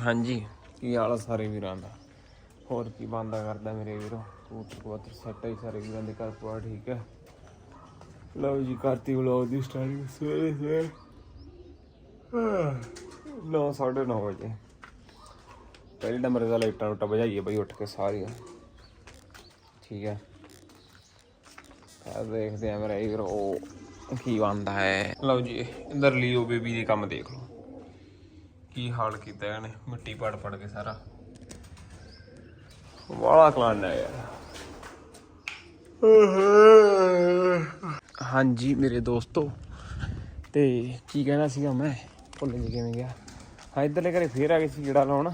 ਹਾਂਜੀ। ਕੀ ਹਾਲ ਆ ਸਾਰੇ ਵੀਰਾਂ ਦਾ? ਹੋਰ ਕੀ ਬੰਦਾ ਕਰਦਾ ਮੇਰੇ ਵੀਰੋ? ਕਬੂਤਰ ਕਬੂਤਰ ਸੱਟ ਹੀ ਸਾਰੇ ਵੀਰਾਂ ਦੇ ਘਰ ਪਵਾ ਠੀਕ ਹੈ ਲਓ ਜੀ, ਕਰਤੀ ਵਲੋਗ ਦੀ ਸਟਾਰਟਿੰਗ ਸਵੇਰੇ ਸਵੇਰੇ। 9 9:30 ਵਜੇ। ਪਹਿਲੇ ਨੰਬਰ ਦਾ ਲਾਈਟਾਂ ਰੋਟਾ ਵਜਾਈਏ ਬਈ ਉੱਠ ਕੇ ਸਾਰੀਆਂ। ਠੀਕ ਹੈ ਆ ਦੇਖਦੇ ਆ ਮੇਰਾ ਵੀਰੋ ਉਹ ਕੀ ਬੰਦਾ ਹੈ। ਲਓ ਜੀ ਇੰਦਰ ਲੀਓ ਬੇਬੀ ਦੇ ਕੰਮ ਦੇਖ ਲਓ। ਕੀ ਹਾਲ ਕੀਤਾ ਇਹਨੇ? ਮਿੱਟੀ ਪੜ ਪੜ ਕੇ ਸਾਰਾ। ਵਾਲਾ ਕਲਾਨ ਹੈ ਯਾਰ। ਹਾਂਜੀ ਮੇਰੇ ਦੋਸਤੋ ਤੇ ਕੀ ਕਹਿਣਾ ਸੀਗਾ ਮੈਂ? ਭੁੱਲ ਜੀ ਕਿਵੇਂ ਗਿਆ। ਹਾਂ ਇੱਧਰਲੇ ਘਰੇ ਫੇਰ ਆ ਗਏ ਸੀ ਜਿਹੜਾ ਲਾਉਣ।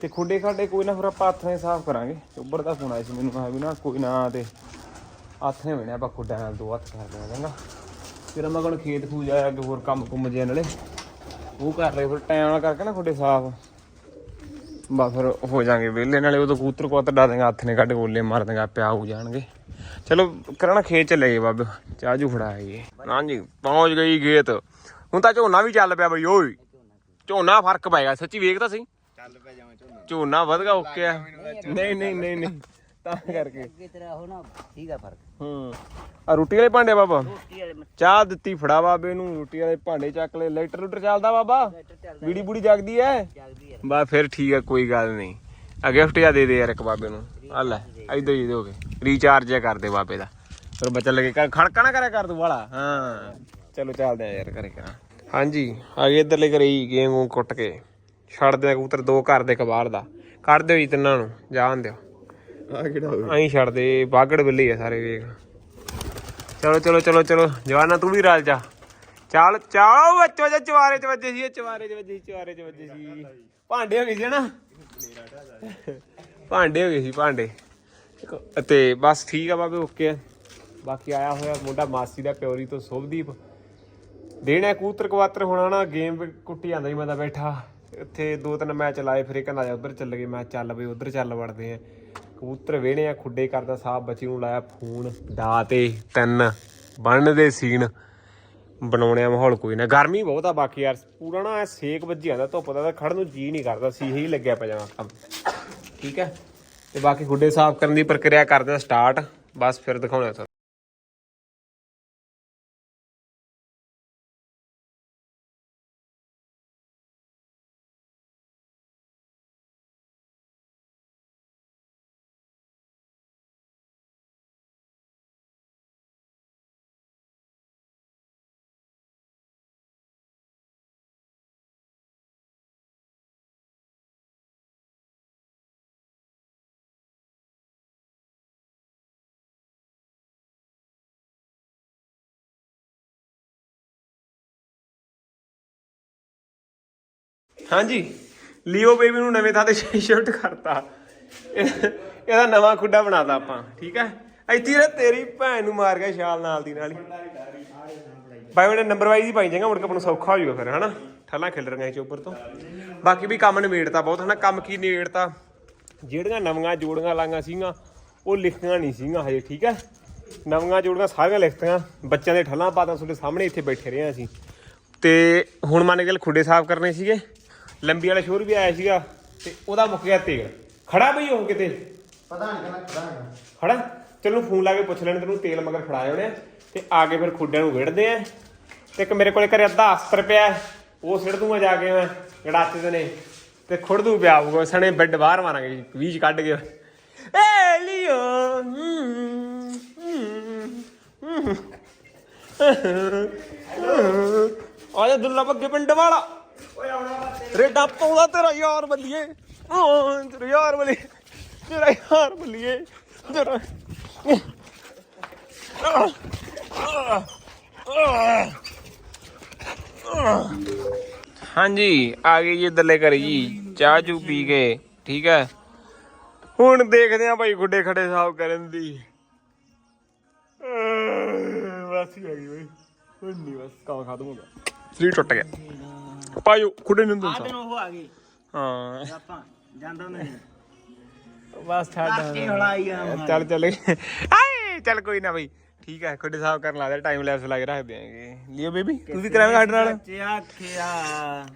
ਤੇ ਖੁੱਡੇ ਖਾਡੇ ਕੋਈ ਨਾ ਫਿਰ ਆਪਾਂ ਹੱਥ ਨਾਲ ਹੀ ਸਾਫ਼ ਕਰਾਂਗੇ। ਚੁੱਬਰ ਦਾ ਫੋਨ ਆਇਆ ਸੀ ਮੈਨੂੰ ਮੈਂ ਵੀ ਨਾ ਕੋਈ ਨਾ ਤੇ ਹੱਥ ਨੇ ਬਣੇ ਆਪਾਂ ਖੁੱਡਾਂ ਨਾਲ ਦੋ ਹੱਥ ਕਰ ਦੇਣਾ ਚੰਗਾ ਫਿਰ ਮੈਂ ਕੋਲ ਖੇਤ ਖੂਜ ਆਇਆ ਅੱਗੇ ਹੋਰ ਕੰਮ ਕੁੰਮ ਜੇ ਨਾਲੇ। ਉਹ ਕਰ ਰਹੇ ਫਿਰ ਟਾਈਮ ਨਾਲ ਕਰਕੇ ਨਾ ਖੁੱਡੇ ਸਾਫ਼। ਬਾ ਫਿਰ ਹੋ ਜਾਾਂਗੇ ਵਿਹਲੇ ਨਾਲੇ ਉਦੋਂ ਕੂਤਰ ਕੋਤਰ ਡਾ ਦੇਗਾ ਹੱਥ ਨੇ ਕੱਢ ਗੋਲੇ ਮਾਰ ਦੇਗਾ ਪਿਆ ਹੋ ਜਾਣਗੇ। ਚਲੋ ਕਰਨਾ ਖੇਤ ਚ ਲਏ ਬਾਬੇ ਚਾਜੂ ਫੜਾਏ ਹਾਂਜੀ ਪਹੁੰਚ ਗਈ ਖੇਤ। ਹੁਣ ਤਾਂ ਝੋਨਾ ਵੀ ਚੱਲ ਪਿਆ ਬਈ ਓਏ। ਝੋਨਾ ਫ਼ਰਕ ਪਏਗਾ ਸੱਚੀ ਵੇਖਦਾ ਸੀ ਚੱਲ ਪੈ ਜਾਵਾਂ ਝੋਨਾ। ਝੋਨਾ ਵਧ ਗਿਆ ਓਕੇ ਆ। ਨਹੀਂ ਨਹੀਂ ਨਹੀਂ ਨਹੀਂ। ਤਾਂ ਕਰਕੇ। ਅੱਗੇ ਤੇਰਾ ਹੋ ਨਾ ਠੀਕ ਆ ਫ਼ਰਕ। ਹੂੰ। ਆ ਰੋਟੀ ਵਾਲੇ ਭਾਂਡੇ ਬਾਬਾ। ਰੋਟੀ ਵਾਲੇ ਚਾਹ ਦਿੱਤੀ ਫੜਾ ਬਾਬੇ ਨੂੰ ਰੋਟੀ ਵਾਲੇ ਭਾਂਡੇ ਚੱਕ ਲੈ ਲਾਈਟਰ ਲੂਟਰ ਚੱਲਦਾ ਬਾਬਾ। ਮਟਰ ਚੱਲਦਾ। ਬੀੜੀ ਬੂੜੀ ਜਗਦੀ ਐ। ਜਗਦੀ ਯਾਰ ਬਾ ਫਿਰ ਠੀਕ ਆ ਕੋਈ ਗੱਲ ਨਹੀਂ। ਆ ਗਿਫਟ ਆ ਦੇ ਦੇ ਯਾਰ ਇੱਕ ਬਾਬੇ ਨੂੰ। ਆ ਲੈ ਇਧਰ ਹੀ ਦੋਗੇ ਰੀਚਾਰਜ ਕਰ ਦੇ ਬਾਬੇ ਦਾ। ਫਿਰ ਬੱਚਾ ਲੱਗੇ ਕਰ ਖੜਕਾ ਨਾ ਕਰਿਆ ਕਰ ਤੂੰ ਵਾਲਾ। ਹਾਂ। ਚਲੋ ਚੱਲਦੇ ਆ ਯਾਰ ਕਰੇ ਕਰਾਂ। ਹਾਂਜੀ ਆ ਗਏ ਇਧਰਲੇ ਘਰੇ ਹੀ ਗੇਮ ਗੂੰ ਕੁੱਟ ਕੇ। ਛੱਡ ਦੇ ਕਬੂਤਰ ਦੋ ਘਰ ਦੇ ਕਬਾਰ ਦਾ। ਕੱਢ ਦਿਓ ਜੀ ਤਿੰਨਾਂ ਨੂੰ ਜਾਣ ਦਿਓ ਆ ਕਿਹੜਾ ਹੋਵੇ ਐਂ ਛੱਡ ਦੇ, ਬਾਗੜ ਬਿੱਲੀ ਆ ਸਾਰੇ ਵੇਖ। ਚਲੋ ਚਲੋ ਚਲੋ ਚਲੋ, ਜਵਾਨਾ, ਤੂੰ ਵੀ ਰਲ ਜਾ। ਚੱਲ ਚਾਓ ਬੱਚੋ ਜੇ ਚਵਾਰੇ ਚ ਵੱਜੇ ਸੀ ਚਵਾਰੇ ਚ ਵੱਜੇ ਸੀ ਚਵਾਰੇ ਚ ਵੱਜੇ ਸੀ। ਭਾਂਡੇ ਹੋ ਗਏ ਸੀ ਨਾ ਭਾਂਡੇ ਹੋ ਗਏ ਸੀ, ਭਾਂਡੇ। ਤੇ ਬਸ ਠੀਕ ਆ ਬਾਬੇ, ਓਕੇ ਆ। ਬਾਕੀ ਆਇਆ ਹੋਇਆ ਮੁੰਡਾ ਮਾਸੀ ਦਾ ਪਿਓਰੀ ਤੋਂ ਸੁਭਦੀਪ। ਦੇਣਾ ਕੂਤਰ ਕਵਾਤਰ, ਹੋਣਾ ਨਾ ਗੇਮ ਕੁੱਟੀ ਜਾਂਦਾ ਸੀ, ਮੈਂ ਤਾਂ ਬੈਠਾ। ਇੱਥੇ ਦੋ ਤਿੰਨ ਮੈਚ ਲਾਏ, ਫਿਰ ਕਹਿੰਦਾ ਜਾ ਉਧਰ ਚੱਲ ਗਏ, ਮੈਂ ਚੱਲ ਬਈ, ਉਧਰ ਚੱਲ ਵੜਦੇ ਆ। ਕਬੂਤਰ ਵੇਹਣੇ ਆ, ਖੁੱਡੇ ਕਰਦਾ ਸਾਹ ਬੱਚੀ ਨੂੰ ਲਾਇਆ ਫੋਨ ਦਾ ਤੇ ਤਿੰਨ ਬਣਨ ਦੇ ਸੀਨ, ਬਣਾਉਣਿਆ ਮਾਹੌਲ ਕੋਈ ਨਾ। ਗਰਮੀ ਬਹੁਤ ਆ ਬਾਕੀ ਯਾਰ, ਪੂਰਾ ਨਾ ਐਂ ਸੇਕ ਵੱਜੀ ਜਾਂਦਾ, ਧੁੱਪ ਦਾ ਤਾਂ ਖੜਨ ਨੂੰ ਜੀ ਨਹੀਂ ਕਰਦਾ ਸੀ ਹੀ ਲੱਗਿਆ ਪਿਆ ਜਾਣਾ ਕੰਮ। ਠੀਕ ਹੈ? ਤੇ ਬਾਕੀ ਖੁੱਡੇ ਸਾਫ਼ ਕਰਨ ਦੀ ਪ੍ਰਕਿਰਿਆ ਕਰਦੇ ਆ ਸਟਾਰਟ, ਬਸ ਫਿਰ ਦਿਖਾਉਣਾ ਹਾਂਜੀ। ਲਿਓ ਬੇਬੀ ਨੂੰ ਨਵੇਂ ਥਾਂ ਤੇ ਸ਼ਿਫਟ ਕਰਤਾ। ਇਹਦਾ ਨਵਾਂ ਖੁੱਡਾ ਬਣਾਤਾ ਆਪਾਂ, ਠੀਕ ਹੈ? ਇੱਥੇ ਰੇ ਤੇਰੀ ਭੈਣ ਨੂੰ ਮਾਰ ਗਿਆ ਛਾਲ ਨਾਲ ਦੀ ਨਾਲ ਹੀ। ਬਾਈ ਉਹਨੇ ਨੰਬਰ ਵਾਈਜ਼ ਹੀ ਪਾਈ ਜਾਏਗਾ, ਮੁੜ ਕੇ ਆਪਾਂ ਨੂੰ ਸੌਖਾ ਹੋ ਜਾਊਗਾ ਫਿਰ, ਹਨਾ? ਠੱਲਾਂ ਖਿਲ ਰਹੀਆਂ ਚੋਪਰ ਤੋਂ। ਬਾਕੀ ਵੀ ਕੰਮ ਨਿਬੇੜਤਾ ਬਹੁਤ, ਹਨਾ? ਕੰਮ ਕੀ ਨਿਬੇੜਤਾ? ਜਿਹੜੀਆਂ ਨਵੀਆਂ ਜੋੜੀਆਂ ਲਾਈਆਂ ਸੀਗੀਆਂ, ਉਹ ਲਿਖੀਆਂ ਨਹੀਂ ਸੀਗੀਆਂ ਹਜੇ, ਠੀਕ ਹੈ? ਨਵੀਆਂ ਜੋੜੀਆਂ ਸਾਰੀਆਂ ਲਿਖਤੀਆਂ, ਬੱਚਿਆਂ ਦੇ ਠੱਲਾਂ ਪਾਤਾਂ ਤੁਹਾਡੇ ਸਾਹਮਣੇ ਇੱਥੇ ਬੈਠੇ ਰਹੇ ਅਸੀਂ। ਤੇ ਹੁਣ ਮੰਨ ਕੇ ਖੁੱਡੇ ਸਾਫ਼ ਕਰਨੇ ਸੀਗੇ। ਲੰਬੀ ਵਾਲਾ ਸ਼ੋਰ ਵੀ ਆਇਆ ਸੀਗਾ ਤੇ ਉਹਦਾ ਮੁੱਕ ਗਿਆ ਤੇਲ। ਖੜਾ ਬਈ ਉਹ ਕਿਤੇ? ਪਤਾ ਨਹੀਂ ਕਹਿੰਦਾ ਖੜਾ ਹੈਗਾ ਖੜਾ? ਚਲੋ ਫੋਨ ਲਾ ਕੇ ਪੁੱਛ ਲੈਣ ਤੈਨੂੰ ਤੇਲ ਮਗਰ ਫੜਾਏ ਹੋਣੇ ਆ ਤੇ ਆ ਕੇ ਫਿਰ ਖੁੱਡਿਆਂ ਨੂੰ ਵਿੜਦੇ ਆ। ਤੇ ਇੱਕ ਮੇਰੇ ਕੋਲੇ ਘਰੇ ਅੱਧਾ ਅਸਤਰ ਪਿਆ ਹੈ, ਉਹ ਸਿੱਟ ਦੂੰਗਾ ਜਾ ਕੇ ਮੈਂ ਗੜਾਤੇ ਦੇ ਨੇ। ਤੇ ਖੁੜ ਦੂ ਪਿਆ ਆਊਗਾ ਸਣੇ ਬੈੱਡ ਬਾਹਰ ਮਾਰਾਂਗੇ ਵੀਜ ਕੱਢ ਕੇ। ਏ ਲਿਓ ਹਮ, ਹਮ, ਹਮ। ਆ ਜਾ ਦੁੱਲਾ ਬੱਗੇ ਪਿੰਡ ਵਾਲਾ। ਰੇਡਾ ਪਾਉਂਦਾ ਤੇਰਾ ਯਾਰ ਬੱਲੀਏ। ਓ ਤੇਰਾ ਯਾਰ ਬੱਲੀਏ। ਤੇਰਾ ਯਾਰ ਬੱਲੀਏ। ਤੇਰਾ ਹਾਂਜੀ ਆ ਗਈ ਜੀ ਇੱਧਰਲੇ ਘਰੇ ਜੀ। ਚਾਹ ਚੂ ਪੀ ਕੇ ਠੀਕ ਹੈ? ਹੁਣ ਦੇਖਦੇ ਆ ਭਾਈ ਗੁੱਡੇ ਖੜੇ ਸਾਫ਼ ਕਰਨ ਦੀ। ਬਸ ਹੀ ਆ ਗਈ ਬਈ। ਹੁਣ ਨਹੀਂ ਬਸ ਕੰਮ ਖਤਮ ਹੋ ਗਿਆ। ਸਰੀਰ ਟੁੱਟ ਗਿਆ। ਪਾਇਓ ਖੁੱਡੇ ਨੂੰ ਆ ਦਿਨ ਉਹ ਆ ਗਏ ਹਾਂ। ਆਪਾਂ ਜਾਂਦਾ ਨਹੀਂ ਬਸ ਛੱਡ ਚੱਲ ਚੱਲ। ਆਏ ਚੱਲ ਕੋਈ ਨਾ ਬਈ। ਠੀਕ ਹੈ ਖੁੱਡੇ ਸਾਫ਼ ਕਰਨ ਲੱਗਦਾ ਟਾਈਮ ਲੈਪਸ ਲਾ ਕੇ ਰੱਖ ਦਿਆਂਗੇ ਲਿਓ ਬੇਬੀ ਤੂੰ ਵੀ ਕਰਾਵੇਂਗਾ ਸਾਡੇ ਨਾਲ? ਚਾਖਿਆ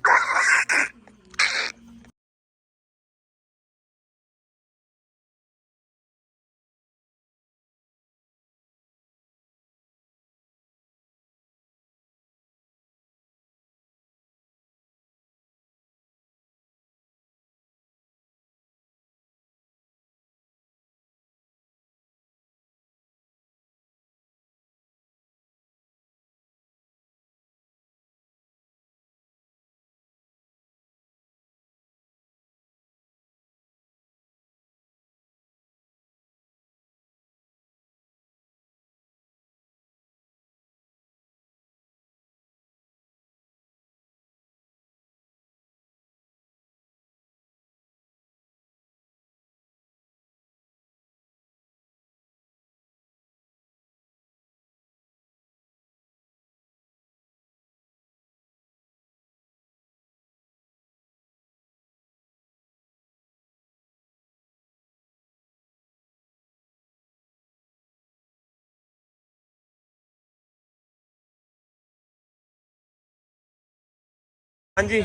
ਹਾਂਜੀ।